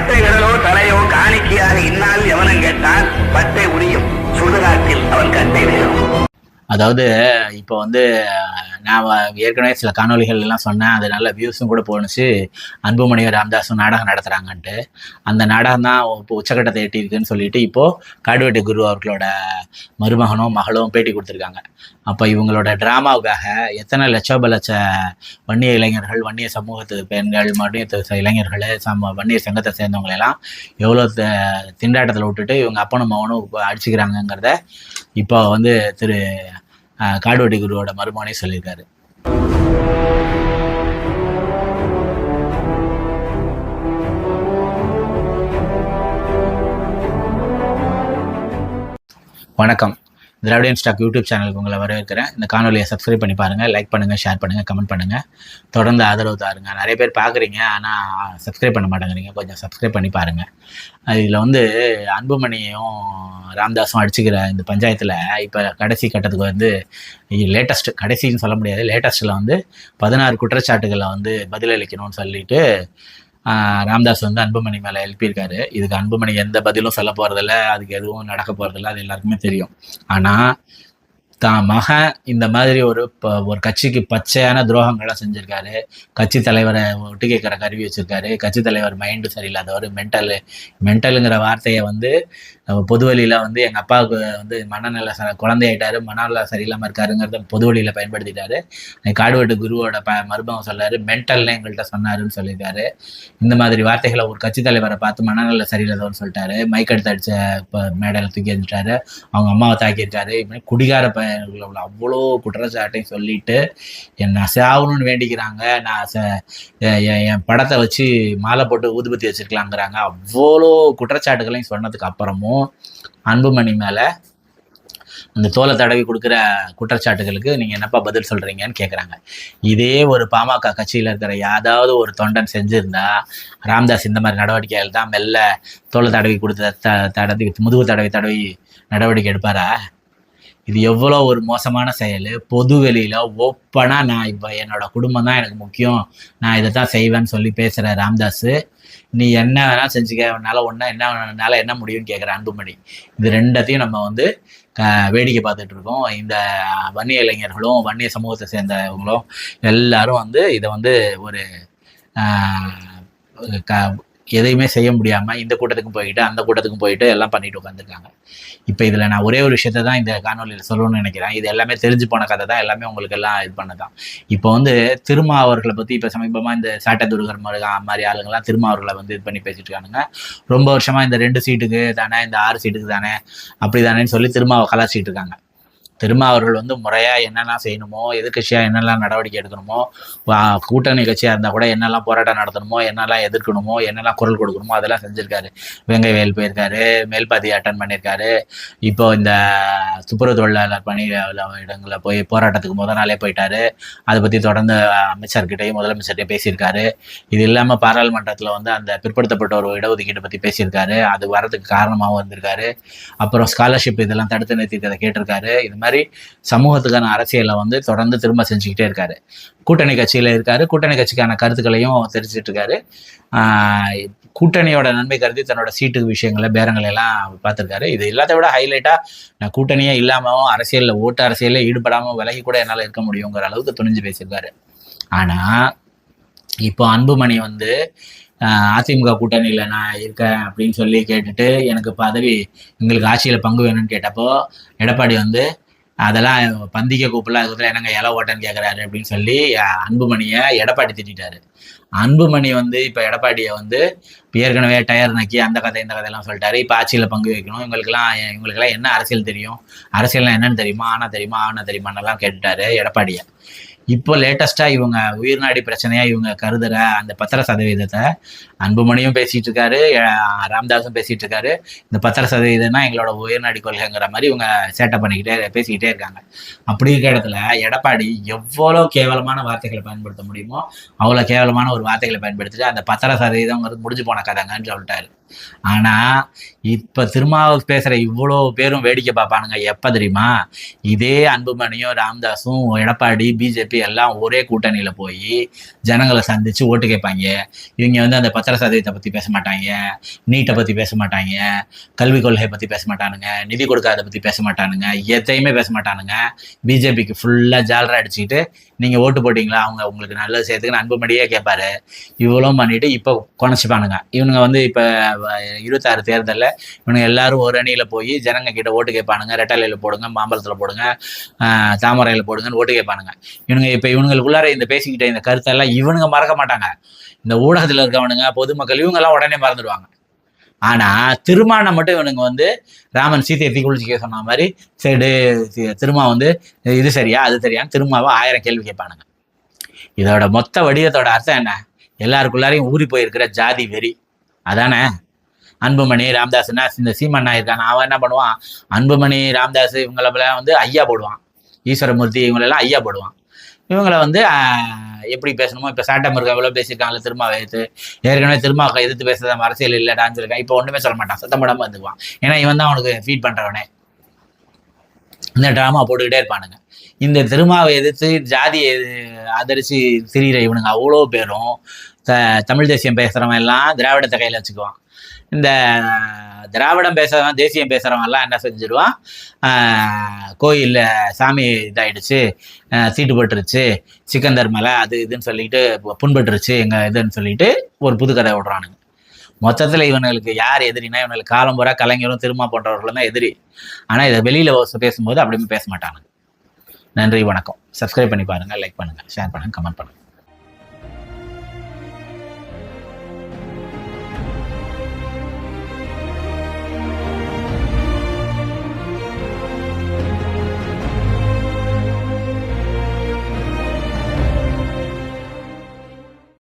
பட்டை விரலோ தலையோ காணிக்கையாக இன்னால் எவனும் கேட்டால் பட்டை உரியும் சுடுகாட்டில் அவன் கட்டை விழும் அதாவது இப்போ வந்து நான் வ- ஏற்கனவே சில காணொளிகள் எல்லாம் சொன்னேன். அது நல்ல வியூஸும் கூட போணுச்சு. அன்புமணி ராம்தாஸும் நாடகம் நடத்துகிறாங்கன்ட்டு அந்த நாடகம் தான் இப்போ உச்சக்கட்டத்தை எட்டியிருக்குன்னு சொல்லிட்டு இப்போது காடுவெட்டி குரு அவர்களோட மருமகனும் மகளும் பேட்டி கொடுத்துருக்காங்க. அப்போ இவங்களோட ட்ராமாவுக்காக எத்தனை லட்சோப லட்ச வன்னிய இளைஞர்கள் வன்னிய சமூகத்து பெண்கள் வன்னிய இளைஞர்கள் சம வன்னிய சங்கத்தை சேர்ந்தவங்களெல்லாம் எவ்வளோ திண்டாட்டத்தில் விட்டுட்டு இவங்க அப்பனும் மகனும் அடிச்சுக்கிறாங்கங்கிறத இப்போ வந்து திரு காடுவெட்டி குருவோட மருமானே சொல்லியிருக்காரு. வணக்கம். திராவிடியன் ஸ்டாக் யூடியூப் சேனலுக்கு உங்களை வரவேற்கிறேன். இந்த காணொலியை சப்ஸ்கிரைப் பண்ணி பாருங்கள் லைக் பண்ணுங்கள் ஷேர் பண்ணுங்கள் கமெண்ட் பண்ணுங்கள் தொடர்ந்து ஆதரவு தாருங்க. நிறைய பேர் பார்க்குறீங்க ஆனால் சப்ஸ்கிரைப் பண்ண மாட்டேங்கிறீங்க. கொஞ்சம் சப்ஸ்கிரைப் பண்ணி பாருங்கள் இதில் வந்து அன்புமணியும் ராம்தாஸும் அடிச்சுக்கிற இந்த பஞ்சாயத்தில் இப்போ கடைசி கட்டத்துக்கு வந்து லேட்டஸ்ட் கடைசின்னு சொல்ல முடியாது. லேட்டஸ்ட்டில் வந்து பதினாறு குற்றச்சாட்டுகளை வந்து பதிலளிக்கணும்னு சொல்லிட்டு ராம்தாஸ் வந்து அன்புமணி மேலே எழுப்பியிருக்காரு. இதுக்கு அன்புமணி எந்த பதிலும் சொல்ல போகிறதில்ல அதுக்கு எதுவும் நடக்க போகிறதில்ல அது எல்லாருக்குமே தெரியும். ஆனால் தான் மகன் இந்த மாதிரி ஒரு ஒரு கட்சிக்கு பச்சையான துரோகங்களை செஞ்சுருக்காரு. கட்சி தலைவரை ஒட்டு கேட்குற கருவி வச்சுருக்காரு. கட்சி தலைவர் மைண்டு சரியில்லாதவர் மென்டலு மென்டலுங்கிற வார்த்தையை வந்து பொது வழியில் வந்து எங்கள் அப்பாவுக்கு வந்து மனநல ச குழந்தையாயிட்டாரு மனநல சரியில்லாமல் இருக்காருங்கிறத பொது வழியில் பயன்படுத்திட்டாரு. காடுவெட்டு குருவோட ப மருமகம் சொல்கிறாரு மென்டல்னு எங்கள்கிட்ட சொன்னாருன்னு சொல்லியிருக்காரு. இந்த மாதிரி வார்த்தைகளை ஒரு கட்சி தலைவரை பார்த்து மனநல சரியில்லாதவன்னு சொல்லிட்டாரு. மைக் எடுத்து அடிச்ச இப்போ மேடையில் தூக்கி எறிஞ்சிட்டாரு. அவங்க அம்மாவை தாக்கியிருக்காரு. இப்படி குடிகார பயன்களை உள்ள அவ்வளோ குற்றச்சாட்டையும் சொல்லிட்டு என்னை சாகணும்னு வேண்டிக்கிறாங்க. நான் ச- என் படத்தை வச்சு மாலை போட்டு ஊதுபத்தி வச்சிருக்கலாங்கிறாங்க. அவ்வளோ குற்றச்சாட்டுகளையும் சொன்னதுக்கு அப்புறமும் அன்புமணி மேலே. அந்த தோலை தடவி கொடுக்குற குற்றச்சாட்டுகளுக்கு நீங்கள் என்னப்பா பதில் சொல்கிறீங்கன்னு கேட்குறாங்க இதே ஒரு பாமக கட்சியில் இருக்கிற ஏதாவது ஒரு தொண்டன் செஞ்சுருந்தா ராம்தாஸ் இந்த மாதிரி நடவடிக்கைகள் தான் மெல்ல தோலை தடவி கொடுத்த த தடவி முதுகு தடவி தடவி நடவடிக்கை எடுப்பாரா? இது எவ்வளோ ஒரு மோசமான செயல்? பொது வெளியில் ஓப்பனாக நான் இப்போ என்னோட குடும்பம் தான் எனக்கு முக்கியம். நான் இதை தான் செய்வேன்னு சொல்லி பேசுகிற ராம்தாஸ் நீ என்ன வேணால் செஞ்சுக்க. உன்னால் ஒன்றா என்ன என்னால் என்ன முடியும்னு கேட்குற அன்புமணி. இது ரெண்டத்தையும் நம்ம வந்து க- வேடிக்கை பார்த்துட்டு இருக்கோம். இந்த வன்னிய இளைஞர்களும் வன்னிய சமூகத்தை சேர்ந்தவங்களும் எல்லாரும் வந்து இதை வந்து ஒரு க எதையுமே செய்ய முடியாமல் இந்த கூட்டத்துக்கும் போயிட்டு அந்த கூட்டத்துக்கும் போயிட்டு எல்லாம் பண்ணிட்டு உட்காந்துருக்காங்க இப்போ இதில் நான் ஒரே ஒரு விஷயத்தை தான் இந்த காணொலியில் சொல்லணும்னு நினைக்கிறேன். இது எல்லாமே தெரிஞ்சு போன கதை தான். எல்லாமே உங்களுக்கு எல்லாம் இது பண்ணதான். இப்போ வந்து திருமா அவர்களை பற்றி இப்போ சமீபமாக இந்த சாட்டதுர்கர் மாதிரி மாதிரி ஆளுங்கள்லாம் திருமா அவர்களை வந்து இது பண்ணி பேசிட்டு இருக்கானுங்க. ரொம்ப வருஷமாக இந்த ரெண்டு சீட்டுக்கு தானே இந்த ஆறு சீட்டுக்கு தானே அப்படி தானேன்னு சொல்லி திருமாவை கலாச்சிட்டு இருக்காங்க. திருமாவர்கள் வந்து முறையாக என்னெல்லாம் செய்யணுமோ எதிர்க்கட்சியாக என்னெல்லாம் நடவடிக்கை எடுக்கணுமோ கூட்டணி கட்சியாக இருந்தால் கூட என்னெல்லாம் போராட்டம் நடத்தணுமோ என்னெல்லாம் எதிர்க்கணுமோ என்னெல்லாம் குரல் கொடுக்கணுமோ அதெல்லாம் செஞ்சுருக்காரு. வெங்கை வேல் போயிருக்காரு மேல்பாதி அட்டன் பண்ணியிருக்காரு. இப்போ இந்த துப்புரவு தொழிலாளர் பணி இடங்களில் போய் போராட்டத்துக்கு முத நாளே போயிட்டாரு. அதை பற்றி தொடர்ந்து அமைச்சர்கிட்டையும் முதலமைச்சர்கிட்டையும் பேசியிருக்காரு. இது இல்லாமல் பாராளுமன்றத்தில் வந்து அந்த பிற்படுத்தப்பட்ட ஒரு இடஒதுக்கீடு பற்றி பேசியிருக்காரு. அது வரதுக்கு காரணமாகவும் இருந்திருக்காரு. அப்புறம் ஸ்காலர்ஷிப் இதெல்லாம் தடுத்து நிறுத்திக்கிறத கேட்டிருக்காரு. இது மாதிரி சமூகத்துக்கான அரசியலை வந்து தொடர்ந்து திரும்ப செஞ்சுக்கிட்டே இருக்காரு. கூட்டணி கட்சியில் இருக்காரு. கூட்டணி கட்சிக்கான கருத்துக்களையும் தெரிஞ்சுட்டு இருக்காரு. கூட்டணியோட நன்மை கருதி தன்னோட சீட்டு விஷயங்களை பேரங்கள் எல்லாம் பார்த்துருக்காரு. இது எல்லாத்த விட ஹைலைட்டாக நான் கூட்டணியே இல்லாமல் அரசியலில் ஓட்டு அரசியலில் ஈடுபடாமல் விலகி கூட என்னால் இருக்க முடியுங்கிற அளவுக்கு துணிஞ்சு பேசியிருக்காரு. ஆனால் இப்போ அன்புமணி வந்து அதிமுக கூட்டணியில் நான் இருக்கேன் அப்படின்னு சொல்லி கேட்டுட்டு எனக்கு பதவி எங்களுக்கு ஆட்சியில் பங்கு வேணும்னு கேட்டப்போ எடப்பாடி வந்து அதெல்லாம் பந்திக்க கூப்பிடலாம் அதுக்கு என்னங்க இல ஓட்டன்னு கேட்குறாரு அப்படின்னு சொல்லி அன்புமணியை எடப்பாடி திட்டாரு அன்புமணி வந்து இப்போ எடப்பாடியை வந்து ஏற்கனவே டயர் நக்கி அந்த கதை இந்த கதையெல்லாம் சொல்லிட்டாரு. இப்போ ஆட்சியில் பங்கு வைக்கணும். இவங்களுக்குலாம் இவங்களுக்குலாம் என்ன அரசியல் தெரியும்? அரசியல்லாம் என்னன்னு தெரியுமா? ஆனால் தெரியுமா? ஆனால் தெரியுமான்னெல்லாம் கேட்டுட்டாரு எடப்பாடியை. இப்போ லேட்டஸ்ட்டாக இவங்க உயிர்நாடி பிரச்சனையாக இவங்க கருதுகிற அந்த பத்திர சதவீதத்தை அன்புமணியும் பேசிட்டு இருக்காரு ராம்தாஸும் பேசிட்டு இருக்காரு இந்த பத்திர சதவீதம்னா எங்களோட உயர்நாடி கொள்கைங்கிற மாதிரி இவங்க சேட்டை பண்ணிக்கிட்டே பேசிக்கிட்டே இருக்காங்க. அப்படி இருக்க இடத்துல எடப்பாடி எவ்வளோ கேவலமான வார்த்தைகளை பயன்படுத்த முடியுமோ அவ்வளோ கேவலமான ஒரு வார்த்தைகளை பயன்படுத்திட்டு அந்த பத்திர சதவீதம்ங்கிறது முடிஞ்சு போன கதைங்கன்னு சொல்லிட்டாரு. ஆனா இப்ப திருமாவுக்கு பேசுற இவ்வளோ பேரும் வேடிக்கை பார்ப்பானுங்க. எப்ப தெரியுமா? இதே அன்புமணியும் ராம்தாஸும் எடப்பாடி பிஜேபி எல்லாம் ஒரே கூட்டணியில போய் ஜனங்களை சந்திச்சு ஓட்டு கேட்பாங்க. இவங்க வந்து அந்த பத்திர பத்திர சதவீதத்தை பற்றி பேச மாட்டாங்க நீட்டை பற்றி பேச மாட்டாங்க கல்விக் கொள்கையை பற்றி பேச மாட்டானுங்க நிதி கொடுக்காத பற்றி பேச மாட்டானுங்க எதையுமே பேச மாட்டானுங்க பிஜேபிக்கு ஃபுல்லாக ஜாலராக அடிச்சுக்கிட்டு நீங்கள் ஓட்டு போட்டிங்களா? அவங்க உங்களுக்கு நல்லது செய்யறதுக்கு அன்புமடியே கேட்பாரு இவ்வளோ பண்ணிட்டு இப்போ குணச்சிப்பானுங்க. இவனுங்க வந்து இப்போ இருபத்தாறு தேர்தலில் இவனுங்க எல்லாரும் ஒரு அணியில் போய் ஜனங்க கிட்ட ஓட்டு கேட்பானுங்க ரெட்டலையில் போடுங்க மாம்பழத்தில் போடுங்க தாமரையில் போடுங்கன்னு ஓட்டு கேட்பானுங்க இவனுங்க இப்போ இவனுங்களுக்குள்ளார இந்த பேசிக்கிட்ட இந்த கருத்தெல்லாம் இவனுங்க மறக்க மாட்டாங்க. இந்த ஊடகத்தில் இருக்கவனுங்க பொதுமக்கள் இவங்கெல்லாம் உடனே மறந்துடுவாங்க. ஆனா திருமானை மட்டும் இவனுங்க வந்து ராமன் சீதையை தீ குளிச்சிக்க சொன்ன மாதிரி சரி திருமா வந்து இது சரியா அது சரியான்னு திருமாவை ஆயிரம் கேள்வி கேட்பானுங்க. இதோட மொத்த வடிவத்தோட அர்த்தம் என்ன? எல்லாருக்குள்ளாரையும் ஊறி போயிருக்கிற ஜாதி வெறி. அதானே? அன்புமணி ராம்தாஸ்னா இந்த சீமண்ணா இருக்காங்க அவன் என்ன பண்ணுவான்? அன்புமணி ராமதாஸ் இவங்களெல்லாம் வந்து ஐயா போடுவான். ஈஸ்வரமூர்த்தி இவங்களெல்லாம் ஐயா போடுவான். இவங்கள வந்து எப்படி பேசணுமோ இப்போ சாட்டம் இருக்க எவ்வளோ பேசியிருக்காங்களே திருமாவை எதிர்த்து. ஏற்கனவே திருமாவை எதிர்த்து பேசுறத அரசியல் இல்லைடான்னு சொல்லியிருக்கான் இப்போ ஒன்றுமே சொல்ல மாட்டான் சத்தம் போடாமல் வந்துக்குவான். ஏன்னா இவன் தான் அவனுக்கு ஃபீட் பண்ணுறவனே இந்த ட்ராமா போட்டுக்கிட்டே இருப்பானுங்க. இந்த திருமாவை எதிர்த்து ஜாதியை எது- ஆதரிச்சு திரிகிற இவனுங்க அவ்வளோ பேரும் த தமிழ் தேசியம் பேசுகிறவன் எல்லாம் திராவிடத்தை கையில் வச்சுக்குவான். இந்த திராவிடம் பேசுறவன் தேசியம் பேசுகிறவன் எல்லாம் என்ன செஞ்சிருவான்? கோயிலில் சாமி இதாயிடுச்சு சீட்டு பட்டுருச்சு சிக்கந்தர் மேலே அது இதுன்னு சொல்லிட்டு புண்பட்டுருச்சு எங்கள் இதுன்னு சொல்லிட்டு ஒரு புது கதை விடுறானுங்க. மொத்தத்தில் இவனுங்களுக்கு யார் எதிரினா இவனுக்கு காலம் கலைஞரும் திருமா போன்றவர்களும் தான் எதிரி. ஆனால் இதை வெளியில் பேசும்போது அப்படியுமே பேச மாட்டானுங்க. நன்றி வணக்கம். சப்ஸ்கிரைப் பண்ணி பாருங்கள் லைக் பண்ணுங்கள் ஷேர் பண்ணுங்கள் கமெண்ட் பண்ணுங்கள்